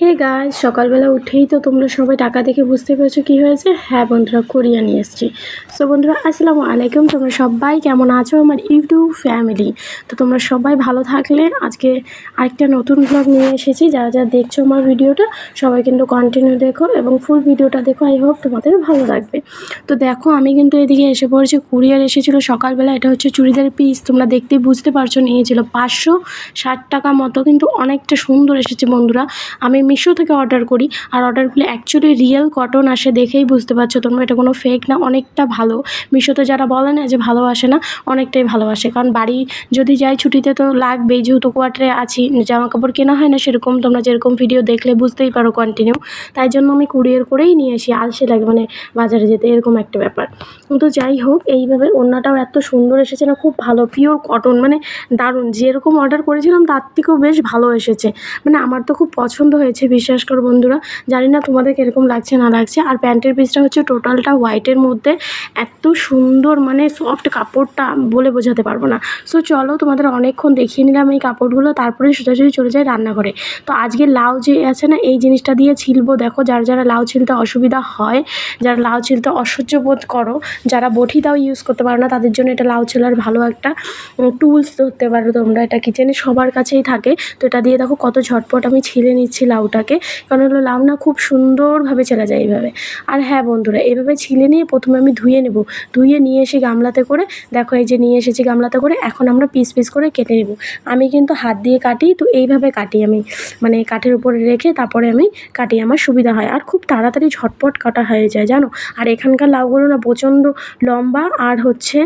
Hey guys সকালবেলা উঠেই তো তোমরা সবাই টাকা দেখে বুঝতে পেরেছ কি হয়েছে? হ্যাঁ বন্ধুরা, কোরিয়া নিয়ে এসেছি। সো বন্ধুরা, আসসালামু আলাইকুম। তোমরা সবাই কেমন আছো আমার ইউটিউব ফ্যামিলি? তো তোমরা সবাই ভালো থাকলে আজকে আরেকটা নতুন ব্লগ নিয়ে এসেছি। যারা যারা দেখছ আমার ভিডিওটা, সবাই কিন্তু কন্টিনিউ দেখো এবং ফুল ভিডিওটা দেখো। আই হোপ তোমাদের ভালো লাগবে। তো দেখো, আমি কিন্তু এদিকে এসে পড়েছি। কুরিয়ার এসেছিল সকালবেলা। এটা হচ্ছে চুড়িদার পিস তোমরা দেখতেই বুঝতে পারছ, নিয়েছিল পাঁচশো ষাট টাকা মতো। কিন্তু অনেকটা সুন্দর এসেছে বন্ধুরা। আমি মিশো থেকে অর্ডার করি। আর অর্ডারগুলো অ্যাকচুয়ালি রিয়েল কটন আসে দেখেই বুঝতে পারছ তোমরা। এটা কোনো ফেক না, অনেকটা ভালো। মিশোতে যারা বলে না যে ভালোবাসে না, অনেকটাই ভালোবাসে কারণ বাড়ি যদি যাই ছুটিতে তো লাগবেই, যেহেতু কোয়ার্টারে আছি জামা কাপড় কেনা হয় না সেরকম, তোমরা যেরকম ভিডিও দেখলে বুঝতেই পারো কন্টিনিউ তাই জন্য আমি কুরিয়ার করেই নিয়ে আসি আলসে লাগে মানে বাজারে যেতে এরকম একটা ব্যাপার। কিন্তু যাই হোক, এইভাবে ওড়নাটাও এত সুন্দর এসেছে না, খুব ভালো পিওর কটন মানে দারুণ, যেরকম অর্ডার করেছিলাম, তার থেকেও বেশ ভালো এসেছে। মানে আমার তো খুব পছন্দ হয়েছে। বিশ্বাস করো বন্ধুরা, জানি না তোমাদের কীরকম লাগছে, না লাগছে। আর প্যান্টের পিসটা হচ্ছে টোটালটা হোয়াইটের মধ্যে। এত সুন্দর মানে সফট কাপড়টা বলে বোঝাতে পারব না। সো চলো তোমাদের অনেকক্ষণ দেখিয়ে নিলাম এই কাপড়গুলো, তারপরে সোজাসুজি চলে যাই রান্নাঘরে। তো আজকে লাউ যে আছে না, এই জিনিসটা দিয়ে ছিলবো। দেখো, যার যারা লাউ ছিলতে অসুবিধা হয়, যারা লাউ ছিলতে অসহ্য বোধ করো, যারা বটি দাও ইউজ করতে পারো না, তাদের জন্য এটা লাউ ছিলার ভালো একটা টুলস ধরতে পারো তোমরা। এটা কিচেনে সবার কাছেই থাকে। তো এটা দিয়ে দেখো কত ঝটপট আমি ছিলে নিচ্ছি লাউটাকে কারণ হলো লাউ না খুব সুন্দরভাবে চেলা যায় এইভাবে। আর হ্যাঁ বন্ধুরা, এইভাবে ছিলে নিয়ে প্রথমে আমি ধুয়ে নেব। ধুয়ে নিয়ে এসে গামলাতে করে, দেখো এই যে নিয়ে এসেছি গামলাতে করে, এখন আমরা পিস পিস করে কেটে নেব। আমি কিন্তু হাত দিয়ে কাটি, তো এইভাবে কাটি আমি। মানে কাঠের উপরে রেখে তারপরে আমি কাটি, আমার সুবিধা হয়। আর খুব তাড়াতাড়ি ঝটপট কাটা হয়ে যায়, জানো? আর এখানকার লাউগুলো না প্রচণ্ড লম্বা আর হচ্ছে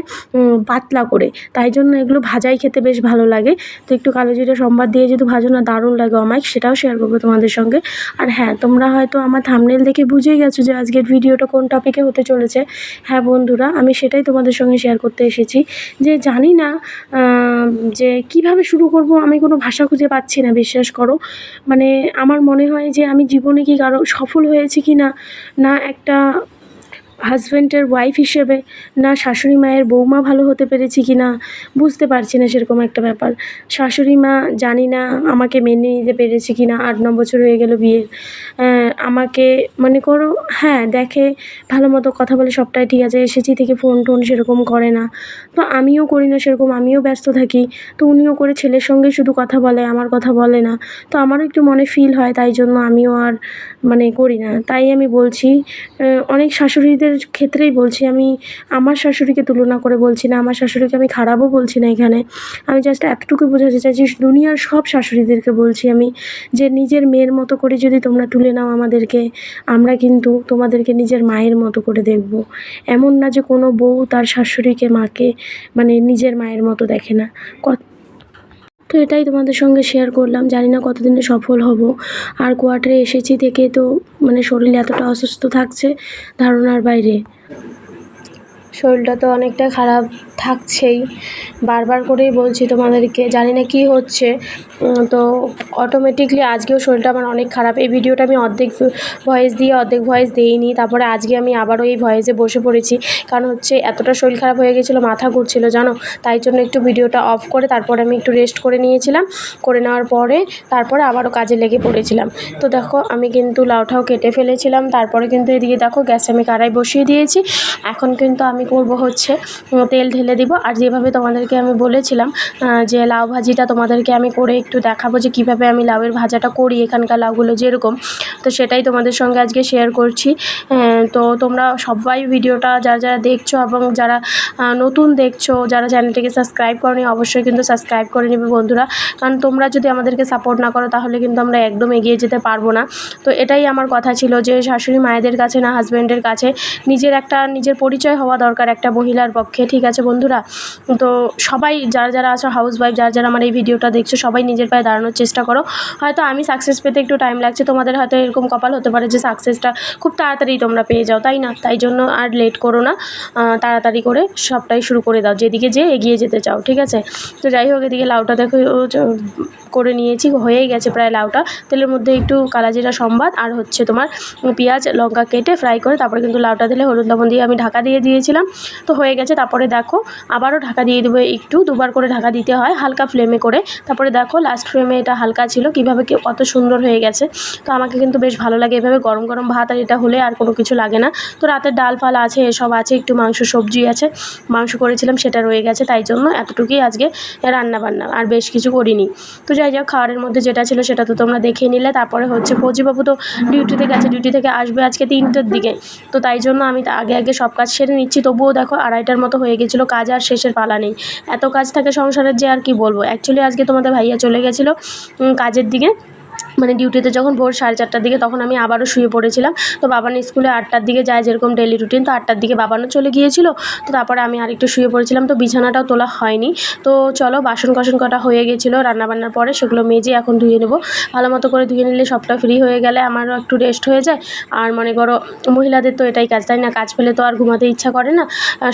পাতলা করে। তাই জন্য এগুলো ভাজাই খেতে বেশ ভালো লাগে। তো একটু কালো জিরে সম্বাদ দিয়ে যদি ভাজো না, দারুণ লাগে অমাইক সেটাও শেয়ার করব তোমাদের সঙ্গে। আর হ্যাঁ তোমরা হয়তো আমার থামনেল দেখে বুঝেই গেছো যে আজকের ভিডিওটা কোন টপিকে হতে চলেছে। হ্যাঁ বন্ধুরা, আমি সেটাই তোমাদের সঙ্গে শেয়ার করতে এসেছি যে জানি না যে কীভাবে শুরু করব, আমি কোনো ভাষা খুঁজে পাচ্ছি না, বিশ্বাস করো। মানে আমার মনে হয় যে আমি জীবনে কি কারও সফল হয়েছি কি না না একটা হাজব্যান্ডের ওয়াইফ হিসেবে, না শাশুড়ি মায়ের বৌমা ভালো হতে পেরেছি কি না বুঝতে পারছি না সেরকম একটা ব্যাপার। শাশুড়ি মা জানি না আমাকে মেনে নিতে পেরেছে কি না আট, ন বছর হয়ে গেল বিয়ের আমাকে মনে করো হ্যাঁ দেখে ভালো মতো কথা বলে সবটাই ঠিক আছে, এসেছি থেকে ফোন টোন সেরকম করে না। তো আমিও করি না সেরকম, আমিও ব্যস্ত থাকি। তো উনিও করে ছেলের সঙ্গে শুধু কথা বলে, আমার কথা বলে না। তো আমারও একটু মনে ফিল হয়, তাই জন্য আমিও আর মানে করি না। তাই আমি বলছি অনেক শাশুড়িদের ক্ষেত্রেই বলছি, আমি আমার শাশুড়িকে তুলনা করে বলছি না, আমার শাশুড়িকে আমি খারাপও বলছি না এখানে। আমি জাস্ট এতটুকু বোঝাতে চাইছি, দুনিয়ার সব শাশুড়িদেরকে বলছি আমি, যে নিজের মেয়ের মতো করে যদি তোমরা তুলে নাও আমাদেরকে আমরা কিন্তু তোমাদেরকে নিজের মায়ের মতো করে দেখব। এমন না যে কোনো বউ তার শাশুড়িকে, মাকে মানে নিজের মায়ের মতো দেখে না। কত তো এটাই তোমাদের সঙ্গে শেয়ার করলাম। জানি না কতদিনে সফল হব। আর কোয়ার্টারে এসেছি থেকে তো মানে শরীর এতটা অসুস্থ থাকছে ধারণার বাইরে। শরীরটা তো অনেকটা খারাপ থাকছেই। বারবার করেই বলছি তোমাদেরকে, জানি না কী হচ্ছে। তো অটোমেটিকলি আজকেও শরীরটা আমার অনেক খারাপ। এই ভিডিওটা আমি অর্ধেক ভয়েস দিয়ে, অর্ধেক ভয়েস দিইনি। তারপরে আজকে আমি আবারও এই ভয়েসে বসে পড়েছি। কারণ হচ্ছে এতটা শরীর খারাপ হয়ে গেছিল, মাথা ঘুরছিল, জানো? তাই জন্য একটু ভিডিওটা অফ করে তারপরে আমি একটু রেস্ট করে নিয়েছিলাম। করে নেওয়ার পরে তারপরে আবারও কাজে লেগে পড়েছিলাম। তো দেখো, আমি কিন্তু লাউটাও কেটে ফেলেছিলাম। তারপরে কিন্তু এদিকে দেখো গ্যাসে আমি কড়াই বসিয়ে দিয়েছি। এখন কিন্তু আমি করব হচ্ছে তেল ঢেলে দিব। আর যেভাবে তোমাদেরকে আমি বলেছিলাম যে লাউ ভাজিটা তোমাদেরকে আমি করে একটু দেখাবো যে কীভাবে আমি লাউয়ের ভাজাটা করি, এখানকার লাউগুলো যেরকম। তো সেটাই তোমাদের সঙ্গে আজকে শেয়ার করছি। তো তোমরা সবাই ভিডিওটা যারা যারা দেখছ এবং যারা নতুন দেখছ, যারা চ্যানেলটিকে সাবস্ক্রাইব করনি, অবশ্যই কিন্তু সাবস্ক্রাইব করে নেবে বন্ধুরা। কারণ তোমরা যদি আমাদেরকে সাপোর্ট না করো, তাহলে কিন্তু আমরা একদম এগিয়ে যেতে পারব না। তো এটাই আমার কথা ছিল যে শাশুড়ি মায়েদের কাছে না হাজব্যান্ডের কাছে নিজের একটা, নিজের পরিচয় হওয়া দরকার। একটা মহিলার পক্ষে, ঠিক আছে বন্ধুরা? তো সবাই যারা যারা আছো হাউস ওয়াইফ যারা যারা আমার এই ভিডিওটা দেখছ, সবাই নিজের পায়ে দাঁড়ানোর চেষ্টা করো। হয়তো আমি সাকসেস পেতে একটু টাইম লাগছে, তোমাদের হয়তো এরকম কপাল হতে পারে যে সাকসেসটা খুব তাড়াতাড়ি তোমরা পেয়ে যাও, তাই না? তাই জন্য আর লেট করো না তাড়াতাড়ি করে সবটাই শুরু করে দাও, যেদিকে যে এগিয়ে যেতে চাও, ঠিক আছে? তো যাই হোক, এদিকে লাউটা দেখো করে নিয়েছি, হয়েই গেছে প্রায় লাউটা। তেলের মধ্যে একটু কালাজিরা সম্বাদ, আর হচ্ছে তোমার পেঁয়াজ, লঙ্কা কেটে ফ্রাই করে, তারপরে কিন্তু লাউটা দিলে হলুদ লবণ দিয়ে আমি ঢাকা দিয়ে দিয়েছিলাম। তো হয়ে গেছে, তারপরে দেখো আবারও ঢাকা দিয়ে দেবো, একটু দুবার করে ঢাকা দিতে হয়, হালকা ফ্লেমে করে। তারপরে দেখো লাস্ট ফ্লেমে এটা হালকা ছিল, কীভাবে কত সুন্দর হয়ে গেছে। তো আমাকে কিন্তু বেশ ভালো লাগে এভাবে গরম গরম ভাত আর এটা হলে আর কোনো কিছু লাগে না। তো রাতের ডাল ফাল আছে, এসব আছে, একটু মাংস সবজি আছে। মাংস করেছিলাম, সেটা রয়ে গেছে, তাই জন্য এতটুকুই আজকে রান্না বান্না আর বেশ কিছু করিনি। তো যাই হোক খাওয়ারের মধ্যে যেটা ছিল সেটা তো তোমরা দেখে নিলে। তারপরে হচ্ছে ফৌজিবাবু তো ডিউটিতে গেছে ডিউটি থেকে আসবে আজকে তিনটের দিকে। তো তাই জন্য আমি তা আগে আগে সব কাজ সেরে নিচ্ছি। তবুও দেখো আড়াইটার মতো হয়ে গেছিল কাজ আর শেষের পালা নেই। এত কাজ থাকে সংসারের যে আর কি বলব? অ্যাকচুয়ালি আজকে তোমাদের ভাইয়া চলে গেছিল কাজের দিকে। মানে ডিউটিতে যখন ভোর সাড়ে চারটার দিকে তখন আমি আবারও শুয়ে পড়েছিলাম। তো বাবান স্কুলে আটটার দিকে যায় যেরকম ডেলি রুটিন তো আটটার দিকে বাবানও চলে গিয়েছিল। তো তারপরে আমি আরেকটু শুয়ে পড়েছিলাম, তো বিছানাটাও তোলা হয়নি। তো চলো বাসন কাসন কটা হয়ে গেছিল, রান্নাবান্নার পরে সেগুলো মেজে এখন ধুয়ে নেব। ভালো মতো করে ধুয়ে নিলে সবটা ফ্রি হয়ে গেলে আমারও একটু রেস্ট হয়ে যায়। আর মনে করো মহিলাদের তো এটাই কাজ, তাই না? কাজ পেলে তো আর ঘুমাতে ইচ্ছা করে না।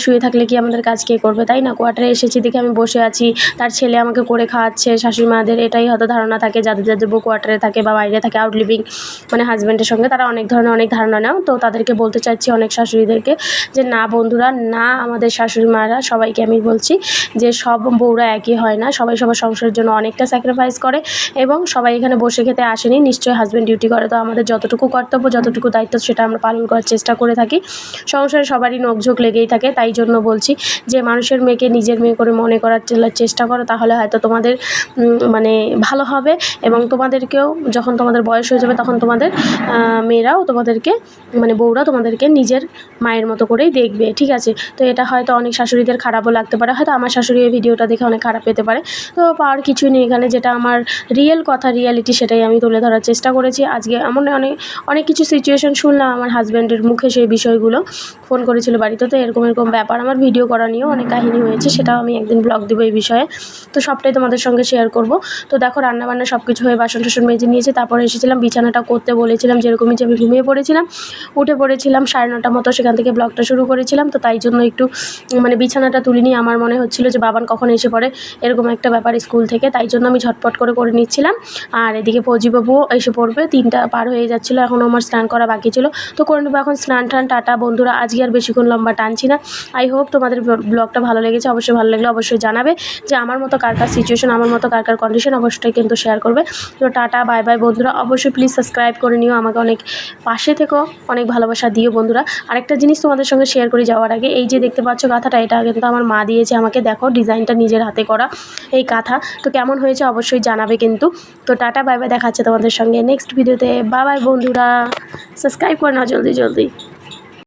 শুয়ে থাকলে কি আমাদের কাজ কে করবে, তাই না? কোয়ার্টারে এসেছি দেখে আমি বসে আছি। তার ছেলে আমাকে করে খাওয়াচ্ছে শাশুড়ি মাদের এটাই হয়তো ধারণা থাকে, যাদের যাদের বউ কোয়ার্টারে থাকে। বা বাইরে থাকে আউট লিভিং মানে হাজব্যান্ডের সঙ্গে, তারা অনেক ধরনের অনেক ধারণা নাও তো তাদেরকে বলতে চাইছি অনেক শাশুড়িদেরকে যে, না বন্ধুরা, না আমাদের শাশুড়ি মারা সবাইকে আমি বলছি যে, সব বউরা একই হয় না। সবাই সবার সংসারের জন্য অনেকটা স্যাক্রিফাইস করে এবং সবাই এখানে বসে খেতে আসেনি। নিশ্চয়ই হাজব্যান্ড ডিউটি করে। তো আমাদের যতটুকু কর্তব্য, যতটুকু দায়িত্ব, সেটা আমরা পালন করার চেষ্টা করে থাকি। সংসারে সবারই নোকঝোঁক লেগেই থাকে। তাই জন্য বলছি যে, মানুষের মেয়েকে নিজের মেয়ে করে মনে করার চেষ্টা করো। তাহলে হয়তো তোমাদের মানে ভালো হবে এবং তোমাদেরকেও যখন তোমাদের বয়স হয়ে যাবে তখন তোমাদের মেয়েরাও তোমাদেরকে মানে বউরা তোমাদেরকে নিজের মায়ের মতো করেই দেখবে, ঠিক আছে? তো এটা হয়তো অনেক শাশুড়িদের খারাপও লাগতে পারে, হয়তো আমার শাশুড়ি এই ভিডিওটা দেখে অনেক খারাপ পেতে পারে। তো পাওয়ার কিছুই নেই এখানে, যেটা আমার রিয়েল কথা রিয়ালিটি সেটাই আমি তুলে ধরার চেষ্টা করেছি। আজকে এমন অনেক অনেক কিছু সিচুয়েশন শুনলাম, আমার হাজব্যান্ডের মুখে সেই বিষয়গুলো। ফোন করেছিল বাড়িতে, তো এরকম এরকম ব্যাপার আমার ভিডিও করা নিয়েও অনেক কাহিনী হয়েছে, সেটাও আমি একদিন ব্লগ দেবো এই বিষয়ে। তো সবটাই তোমাদের সঙ্গে শেয়ার করব। তো দেখো, রান্নাবান্না সব কিছু হয়ে বাসন টাসন মেজে নিয়েছি, তারপরে এসেছিলাম, বিছানাটা করতে বলেছিলাম, যেরকমই যে আমি ঘুমিয়ে পড়েছিলাম, উঠে পড়েছিলাম, সাড়ে নটা মতো সেখান থেকে ব্লগটা শুরু করেছিলাম, তো তাই জন্য একটু মানে বিছানাটা তুলিনি, আমার মনে হচ্ছিল যে বাবান কখন এসে পড়ে, এরকম একটা ব্যাপার স্কুল থেকে, তাই জন্য আমি ঝটপট করে করে নিচ্ছিলাম, আর এদিকে ফৌজিবাবুও এসে পড়বে, তিনটা পার হয়ে যাচ্ছিল এখনও আমার স্নান করা বাকি ছিল, তো করে নেব এখন স্নান টান টাটা, বন্ধুরা আজকে আর বেশিক্ষণ লম্বা টানছি না, আই হোপ তোমাদের ব্লগটা ভালো লেগেছে, অবশ্যই ভালো লাগলে অবশ্যই জানাবে, যে আমার মতো কার কার সিচুয়েশন আমার মতো কার কার কন্ডিশন অবশ্যই কিন্তু শেয়ার করবে, তো টাটা বাই বাই বন্ধুরা, অবশ্যই প্লিজ সাবস্ক্রাইব করে নিও। আমাকে অনেক পাশে থেকেও অনেক ভালোবাসা দিও বন্ধুরা। আরেকটা জিনিস তোমাদের সঙ্গে শেয়ার করে যাওয়ার আগে, এই যে দেখতে পাচ্ছ কাঁথাটা এটা কিন্তু আমার মা দিয়েছে। আমাকে দেখো, ডিজাইনটা নিজের হাতে করা এই কাঁথা তো কেমন হয়েছে অবশ্যই জানাবে কিন্তু। তো টাটা, বাই বাই, দেখাচ্ছে তোমাদের সঙ্গে নেক্সট ভিডিওতে বাই বাই বন্ধুরা সাবস্ক্রাইব করে নাও জলদি জলদি।